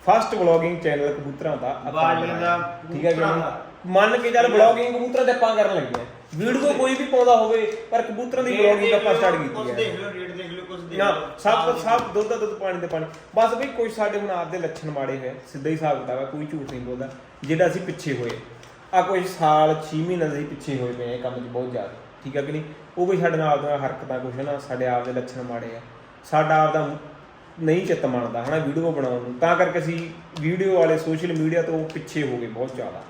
ਫਸਟ ਵਲੌਗਿੰਗ ਚੈਨਲ ਕਬੂਤਰਾਂ ਦਾ ਆਪਾਂ ਬਾਜੀਆਂ ਬਣਾਇਆ। ਦਾ, ਠੀਕ ਹੈ ਕਿ ਕਬੂਤਰਾਂ ਨਹੀਂ। ਮੰਨ ਕੇ ਚੱਲ ਵਲੌਗਿੰਗ ਕਬੂਤਰਾਂ ਦੇ ਆਪਾਂ ਕਰਨ ਲੱਗੇ ਆ ਵੀਡੀਓ ਕੋਈ ਵੀ ਪਾਉਂਦਾ ਹੋਵੇ ਪਰ ਕਬੂਤਰਾਂ ਦੀ ਵਲੌਗਿੰਗ ਆਪਾਂ ਸਟਾਰਟ ਕੀਤੀ ਹੈ। ਦੇਖ ਲਓ ਰੇਟ ਦੇਖ ਲਓ ਕੁਝ ਦੇਖ ਨਾ ਲਓ। ਸਭ ਸਭ ਦੁੱਧ ਦਾ ਦੁੱਧ ਪਾਣੀ ਦਾ ਪਾਣੀ। ਬਸ ਬਈ ਕੁਝ ਸਾਡੇ ਹੁਣ ਆਪਦੇ ਲੱਛਣ ਮਾੜੇ ਹੋਏ ਸਿੱਧਾ ਹੀ ਹਿਸਾਬ ਕਿਤਾਬ ਹੈ ਕੋਈ ਝੂਠ ਨਹੀਂ ਬੋਲਦਾ। ਜਿਹੜਾ ਅਸੀਂ ਪਿੱਛੇ ਹੋਏ ਆ। ਕੁਝ ਸਾਲ 6 ਮਹੀਨੇ ਦੇ ਪਿੱਛੇ ਹੋਏ ਪਏ ਇਹ ਕੰਮ 'ਚ ਬਹੁਤ ਜ਼ਿਆਦਾ। ਠੀਕ ਹੈ ਕਿ ਨਹੀਂ? ਉਹ ਵੀ ਸਾਡੀਆਂ ਆਪਦੀਆਂ ਹਰਕਤਾਂ ਕੁਛ ਨਾ ਸਾਡੇ ਆਪ ਦੇ ਲੱਛਣ ਮਾੜੇ ਆ। ਸਾਡਾ ਆਪਦਾ ਨਹੀਂ ਚਿੱਤ ਮੰਨਦਾ ਹਨਾ ਵੀਡੀਓ ਬਣਾਉਣ ਨੂੰ। ਤਾਂ ਕਰਕੇ ਅਸੀਂ ਵੀਡੀਓ ਵਾਲੇ ਸੋਸ਼ਲ ਮੀਡੀਆ ਤੋਂ ਪਿੱਛੇ ਹੋ ਗਏ ਬਹੁਤ ਜ਼ਿਆਦਾ।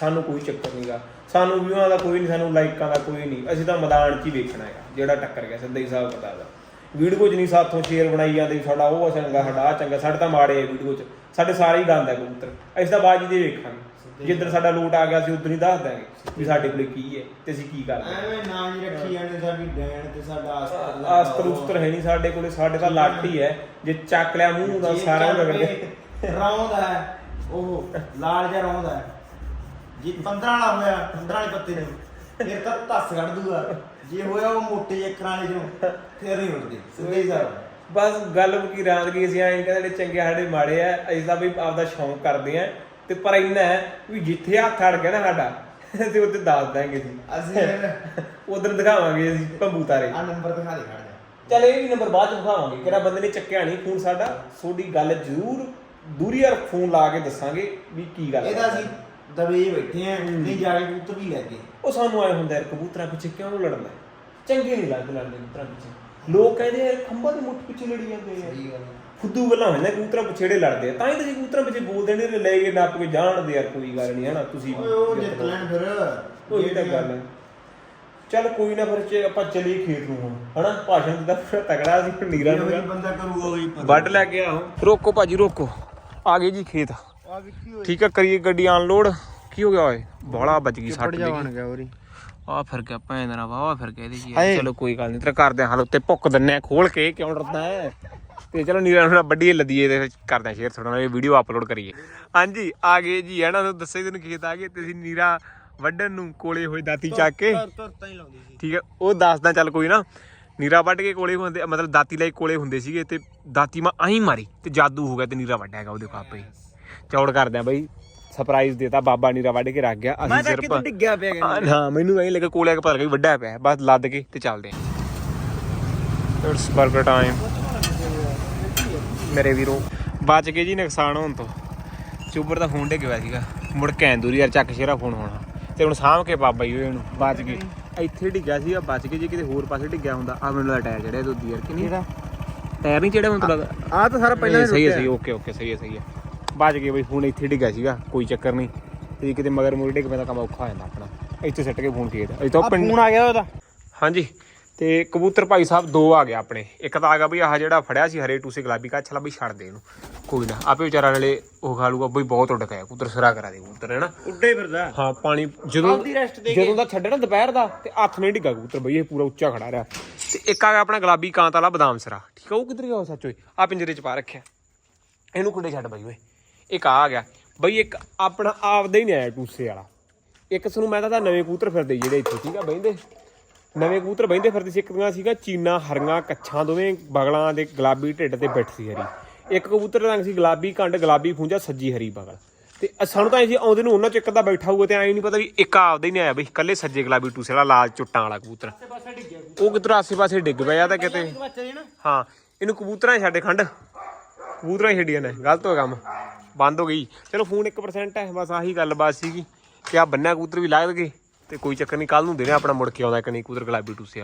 ਸਾਨੂੰ ਕੋਈ ਚੱਕਰ ਨਹੀਂਗਾ ਸਾਨੂੰ ਵਿਊਆਂ ਦਾ ਕੋਈ ਨਹੀਂ ਸਾਨੂੰ ਲਾਈਕਾਂ ਦਾ ਕੋਈ ਨਹੀਂ। ਅਸੀਂ ਤਾਂ ਮੈਦਾਨ 'ਚ ਹੀ ਵੇਖਣਾ ਹੈਗਾ ਜਿਹੜਾ ਟੱਕਰ ਗਿਆ ਸਿੱਧਾ ਹੀ ਹਿਸਾਬ ਪਤਾ ਦਾ ਵੀਡੀਓ 'ਚ ਨਹੀਂ ਸਾਥੋਂ ਸ਼ੇਅਰ ਬਣਾਈ ਜਾਂਦੇ ਸਾਡਾ ਉਹ ਚੰਗਾ ਸਾਡਾ ਆ ਚੰਗਾ ਸਾਡੇ ਤਾਂ ਮਾੜੇ ਆ ਵੀਡੀਓ 'ਚ। ਸਾਡੇ ਸਾਰੇ ਹੀ ਗੰਦ ਹੈ ਕਬੂਤਰ। ਅਸੀਂ ਤਾਂ ਬਾਜੀ ਦੇ ਵੇਖਾਂਗੇ। ਜਿੱਦਣ ਸਾਡਾ ਲੋਟ ਆ ਗਿਆ ਅਸੀਂ ਉਦੋਂ ਹੀ ਦੱਸ ਦਾਂਗੇ ਵੀ ਸਾਡੇ ਕੋਲੇ ਕੀ ਹੈ ਤੇ ਅਸੀਂ ਕੀ ਕਰਦੇ ਹਾਂ ਐਵੇਂ ਨਾਂ ਹੀ। ਰੱਖੀ ਜਾਂਦੇ ਸਾਡੀ ਡੈਣ ਤੇ ਸਾਡਾ ਆਸਤਰ ਆਸਤਰ ਉਸਤਰ ਹੈ ਨਹੀਂ ਸਾਡੇ ਕੋਲੇ ਸਾਡੇ ਤਾਂ ਲੱਟ ਹੀ ਹੈ। ਜੇ ਚੱਕ ਲਿਆ ਮੂੰਹ ਦਾ ਸਾਰਾ ਰਗੜ ਰੌਂਦ ਹੈ ਉਹ ਲਾਲ ਜਿਹਾ ਰੌਂਦ ਹੈ। ਜੇ 15 ਵਾਲਾ ਹੋਇਆ 15 ਵਾਲੇ ਪੱਤੇ ਨੂੰ। ਫਿਰ ਤਾਂ ਧੱਸ ਕੱਢ ਦੂਗਾ। ਜੇ ਹੋਇਆ ਉਹ ਮੋਟੇ ਅੱਖਰਾਂ ਵਾਲੇ ਚੋਂ ਫਿਰ ਨਹੀਂ ਉੱਠਦੇ ਸਿੱਧੇ ਹੀ ਸਾਰਾ। ਬਸ ਗੱਲ ਕੀ ਰਾਤ ਕੀ ਅਸੀਂ ਐਂ ਕਹਿੰਦੇ ਜਿਹੜੇ ਚੰਗੇ ਸਾਡੇ ਮਾੜੇ ਆ ਅਸੀਂ ਤਾਂ ਵੀ ਆਪਦਾ ਸ਼ੌਂਕ ਕਰਦੇ ਆ। ਤੇ ਪਰ ਇੰਨਾ ਹੈ ਵੀ ਜਿੱਥੇ ਹੱਥ ਅੜ ਗਿਆ ਨਾ ਸਾਡਾ ਤੇ ਉੱਥੇ ਦੱਸ ਦਾਂਗੇ ਅਸੀਂ ਅਸੀਂ ਉਧਰ ਦਿਖਾਵਾਂਗੇ ਅਸੀਂ ਭੰਬੂ ਤਾਰੇ। ਆ ਨੰਬਰ ਦਿਖਾ ਦੇ ਖੜ ਜਾ। ਚੱਲ ਇਹ ਵੀ ਨੰਬਰ ਬਾਅਦ ਚ ਦਿਖਾਵਾਂਗੇ ਕਿਹੜਾ ਬੰਦੇ ਨੇ ਚੱਕਿਆ ਨਹੀਂ ਫੋਨ ਸਾਡਾ। ਤੁਹਾਡੀ ਗੱਲ ਜ਼ਰੂਰ ਦੂਰੀ ਯਾਰ ਫੋਨ ਲਾ ਕੇ ਦੱਸਾਂਗੇ ਵੀ ਕੀ ਗੱਲ ਇਹਦਾ ਅਸੀਂ ਦਬੇ ਬੈਠੇ ਆ ਨਹੀਂ ਜਾ ਕੇ ਕਬੂਤਰ ਵੀ ਲੈ ਗਏ ਉਹ ਸਾਨੂੰ ਆਏ ਹੁੰਦਾ ਯਾਰ ਕਬੂਤਰਾਂ ਪਿੱਛੇ ਕਿਉਂ ਨੂੰ ਲੜਨਾ? ਚੰਗੇ ਨਹੀਂ ਲੱਗਦੇ ਲੜਦੇ ਕਬੂਤਰਾਂ ਪਿੱਛੇ। ਲੋਕ ਕਹਿੰਦੇ ਯਾਰ ਖੰਭਾ ਦੇ ਮੁੱਠ ਪਿੱਛੇ ਲੜੀ ਜਾਂਦੇ ਆ। ਸਹੀ ਗੱਲ ਹੈ। ਫੁੱਦੂ ਗੱਲਾਂ ਹੁੰਦੀਆਂ ਕਬੂਤਰਾਂ ਪਿਛੇੜੇ ਲੜਦੇ ਆ। ਤਾਂ ਹੀ ਤਾਂ ਜੀ ਕਬੂਤਰਾਂ ਪਿੱਛੇ ਬੋਲਦੇ ਨੇ ਲੈ ਕੇ ਨੱਪ ਕੇ ਜਾਣਦੇ ਯਾਰ ਕੋਈ ਗੱਲ ਨਹੀਂ ਹਨਾ ਤੁਸੀਂ ਓਏ ਉਹ ਜਿੱਤ ਲੈਣ ਫਿਰ। ਉਹੀ ਤਾਂ ਗੱਲ ਹੈ। ਚੱਲ ਕੋਈ ਨਾ ਫਿਰ ਜੇ ਆਪਾਂ ਚਲੀਏ ਖੇਤ ਨੂੰ ਹੁਣ ਹਨਾ ਭਾਸ਼ਣ ਦਿੱਤਾ ਤਗੜਾ ਸੀ ਫਿਰ ਨੀਰਾ ਨੂੰ ਬੰਦਾ ਕਰੂਗਾ ਉਹੀ ਵੱਢ ਲੈ ਕੇ ਆਓ। ਰੋਕੋ ਭਾਜੀ ਰੋਕੋ। ਆ ਗਏ ਜੀ ਖੇਤ। ਆ ਠੀਕ ਹੈ ਕਰੀਏ ਗੱਡੀ ਅਨਲੋਡ ਕੀ ਹੋ ਗਿਆ ਓਏ? ਬੋਲਾ ਵੱਜ ਗਈ ਸੱਟ ਲੱਗੀ ਬਣ ਗਿਆ ਉਰੀ। ਆ ਫਿਰ ਗਿਆ ਭੈਣ ਦਾ ਵਾਵਾ ਫਿਰ ਗਿਆ ਇਹਦੇ ਜੀ ਹਾਏ। ਚਲੋ ਕੋਈ ਗੱਲ ਨਹੀਂ ਤੇਰਾ ਕਰਦੇ ਹਾਂ ਹਲ ਉੱਤੇ ਭੁੱਕ ਦਿੰਨੇ ਆ ਖੋਲ ਕੇ ਕਿਉਂ ਡਰਦਾ ਹੈ? ਤੇ ਚਲੋ ਨੀਰਾ ਨੂੰ ਵੱਡੀਏ ਲੱਦੀਏ ਤੇ ਕਰਦੇ ਆ ਸ਼ੇਅਰ ਥੋੜਾ ਇਹ ਵੀਡੀਓ ਅਪਲੋਡ ਕਰੀਏ। ਹਾਂਜੀ ਆ ਗਏ ਜੀ ਹੈ ਨਾ ਤੁਹਾਨੂੰ ਦੱਸੇ ਦਿਨ ਖੇਤ ਆ ਗਏ ਤੇ ਅਸੀਂ ਨੀਰਾ ਵੱਢਣ ਨੂੰ ਕੋਲੇ ਹੋਏ ਦਾਤੀ ਚੱਕ ਕੇ। ਠੀਕ ਹੈ ਉਹ ਦੱਸਦਾ ਚੱਲ ਕੋਈ ਨਾ ਨੀਰਾ ਵੱਢ ਕੇ ਕੋਲੇ ਹੁੰਦੇ ਮਤਲਬ ਦਾਤੀ ਲਈ ਕੋਲੇ ਹੁੰਦੇ ਸੀਗੇ ਤੇ ਦਾਤੀ ਮਾ ਅਹੀਂ ਮਾਰੀ ਤੇ ਜਾਦੂ ਹੋ ਗਿਆ ਤੇ ਨੀਰਾ ਵੱਢਿਆ ਗਿਆ ਉਹਦੇ ਕੋਲ ਆਪੇ। ਚੌੜ ਕਰਦੇ ਆ ਬਈ। ਸਰਪ੍ਰਾਈਜ਼ ਦੇਤਾ ਬਾਬਾ ਨੀਰਾ ਵੱਢ ਕੇ ਰੱਖ ਗਿਆ। ਅਸੀਂ ਸਿਰਫ ਡਿੱਗਿਆ ਪਿਆ ਹਾਂ ਹਾਂ ਮੈਨੂੰ ਐਂ ਲੱਗਾ ਕੋਲੇ ਆ ਕੇ ਪਤਾ ਲੱਗਾ ਵੀ ਵੱਡਾ ਪਿਆ। ਬਸ ਲੱਦ ਕੇ ਤੇ ਚੱਲਦੇ ਆਂ। ਇਟਸ 버ਗਰ ਟਾਈਮ ਮੇਰੇ ਵੀਰੋ ਬਚ ਗਏ ਜੀ ਨੁਕਸਾਨ ਹੋਣ ਤੋਂ। ਚੁੱਬਰ ਦਾ ਫੋਨ ਡਿੱਗ ਪਿਆ ਸੀਗਾ। ਮੁੜ ਕੇ ਐਂਦੂਰੀ ਯਾਰ ਚੱਕ ਸ਼ੇਰਾ ਫੋਨ ਹੋਣਾ। ਤੇ ਹੁਣ ਸਾਂਭ ਕੇ ਬਾਬਾ ਜੀ ਇਹਨੂੰ ਬਚ ਗਏ। ਇੱਥੇ ਡਿੱਗਿਆ ਸੀਗਾ ਬਚ ਗਏ ਜੇ ਕਿਤੇ ਹੋਰ ਪਾਸੇ ਡਿੱਗਿਆ ਹੁੰਦਾ। ਆ ਮੈਨੂੰ ਲੱਗਦਾ ਟਾਇਰ ਚੜਿਆ ਦੁੱਧ ਯਾਰ ਕਿ ਨਹੀਂ? ਟਾਇਰ ਨਹੀਂ ਚੜਿਆ ਮੈਨੂੰ ਤਾਂ ਲੱਗਦਾ। ਆ ਤਾਂ ਸਾਰਾ ਨਹੀਂ, ਸਹੀ ਹੈ ਸਹੀ ਓਕੇ ਓਕੇ ਸਹੀ ਹੈ ਸਹੀ ਹੈ। ਬਚ ਗਏ ਬਈ ਫੋਨ ਇੱਥੇ ਡਿੱਗਾ ਸੀਗਾ ਕੋਈ ਚੱਕਰ ਨਹੀਂ। ਤੇ ਕਿਤੇ ਮਗਰ ਮੂਰੇ ਡਿੱਗ ਪੈਂਦਾ ਕੰਮ ਔਖਾ ਹੋ ਜਾਂਦਾ ਆਪਣਾ। ਇੱਥੇ ਸੱਟ ਕੇ ਫੋਨ ਅਜੇ ਤਾਂ ਪਿੰਡ ਫੋਨ ਆ ਗਿਆ ਉਹਦਾ। ਹਾਂਜੀ। ਤੇ ਕਬੂਤਰ ਭਾਈ ਸਾਹਿਬ ਦੋ ਆ ਗਏ ਆਪਣੇ। ਇੱਕ ਤਾਂ ਆ ਗਿਆ ਬਈ ਆਹ ਜਿਹੜਾ ਫੜਿਆ ਸੀ ਹਰੇ ਟੂਸੇ ਗੁਲਾਬੀ ਕੱਛਲਾ ਬਈ ਛੱਡ ਦੇ ਇਹਨੂੰ। ਕੋਈ ਨਾ ਆਪੇ ਵਿਚਾਰਾ ਨਾਲੇ ਉਹ ਖਾ ਲੂਗਾ ਬਈ ਬਹੁਤ ਉੱਡ ਗਿਆ ਕਬੂਤਰ ਸਿਰਾ ਕਰਾ ਦੇ ਕਬੂਤਰ ਹੈ ਨਾ ਉੱਡੇ ਫਿਰਦਾ। ਹਾਂ ਪਾਣੀ ਜਦੋਂ ਜਦੋਂ ਦਾ ਛੱਡਣਾ ਦੁਪਹਿਰ ਦਾ ਤੇ ਹੱਥ ਨਹੀਂ ਡਿੱਗਾ ਕਬੂਤਰ ਬਈ ਇਹ ਪੂਰਾ ਉੱਚਾ ਖੜਾ ਰਿਹਾ। ਤੇ ਇੱਕ ਆ ਗਿਆ ਆਪਣਾ ਗੁਲਾਬੀ ਕਾਂਤ ਵਾਲਾ ਬਦਾਮ ਸਿਰਾ। ਠੀਕ ਆ ਉਹ ਕਿੱਧਰ ਗਿਆ ਸੱਚ ਓਏ? ਆ ਪਿੰਜਰੇ ਚ ਪਾ ਰੱਖਿਆ। ਇਹਨੂੰ ਕੁੰਡੇ ਛੱਡ ਬਈ ਓਏ। ਇੱਕ ਆ ਗਿਆ। ਬਈ ਇੱਕ ਆਪਣਾ ਆਪਦਾ ਹੀ ਨਹੀਂ ਆਇਆ ਟੂਸੇ ਵਾਲਾ। ਇੱਕ ਸਾਨੂੰ ਮੈਂ ਤਾਂ ਨਵੇਂ ਕਬੂਤਰ ਫਿਰਦੇ ਜਿਹੜੇ ਇੱਥੇ ਠੀਕ ਆ ਬਹਿੰਦੇ? ਨਵੇਂ ਕਬੂਤਰ ਬਹਿੰਦੇ ਫਿਰਦੇ ਸੀ ਇੱਕ ਦੀਆਂ ਸੀਗਾ ਚੀਨਾ ਹਰੀਆਂ ਕੱਛਾਂ ਦੋਵੇਂ ਬਗਲਾਂ ਦੇ ਗੁਲਾਬੀ ਢਿੱਡ ਤੇ ਬਿੱਠ ਸੀ ਹਰੀ। ਇੱਕ ਕਬੂਤਰ ਦਾ ਰੰਗ ਸੀ ਗੁਲਾਬੀ ਕੰਡ ਗੁਲਾਬੀ ਖੁੰਝਾ ਸੱਜੀ ਹਰੀ ਬਗਲ। ਤੇ ਸਾਨੂੰ ਤਾਂ ਐ ਸੀ ਆਉਂਦੇ ਨੂੰ ਉਹਨਾਂ ਚ ਇੱਕ ਅੱਧਾ ਬੈਠਾ ਹੋਊਗਾ ਤੇ ਐ ਨਹੀਂ ਪਤਾ ਵੀ ਇੱਕ ਆਪਦਾ ਹੀ ਨਹੀਂ ਆਇਆ ਬਈ ਕੱਲੇ ਸੱਜੇ ਗੁਲਾਬੀ ਟੂਸੇ ਵਾਲਾ ਲਾਲ ਚੁੱਟਾਂ ਵਾਲਾ ਕਬੂਤਰ। ਉਹ ਕਿਧਰ ਆਸੇ ਪਾਸੇ ਡਿੱਗ ਪਿਆ ਤਾਂ ਕਿਤੇ। ਹਾਂ ਇਹਨੂੰ ਕਬੂਤਰਾਂ ਛੱਡੇ ਖੰਡ। ਕਬੂਤਰਾਂ ਹੀ ਛੱਡੀਆਂ ਨੇ ਗਲਤ ਹੋ ਕੰਮ। ਬੰਦ ਹੋ ਗਈ। ਚਲੋ ਫੋਨ 1% ਹੈ, ਬਸ ਆਹੀ ਗੱਲਬਾਤ ਸੀਗੀ ਕਿ ਆ ਬੰਨਿਆ ਕਬੂਤਰ ਵੀ ਲੱਗ ਗਏ ਤੇ ਕੋਈ ਚੱਕਰ ਨਹੀਂ ਕੱਲ ਨੂੰ ਦੇਣਾ ਆਪਣਾ ਮੁੜ ਕੇ ਆਉਂਦਾ ਇੱਕ ਨਹੀਂ, ਕਬੂਤਰ ਗੁਲਾਬੀ ਟੂਸੇ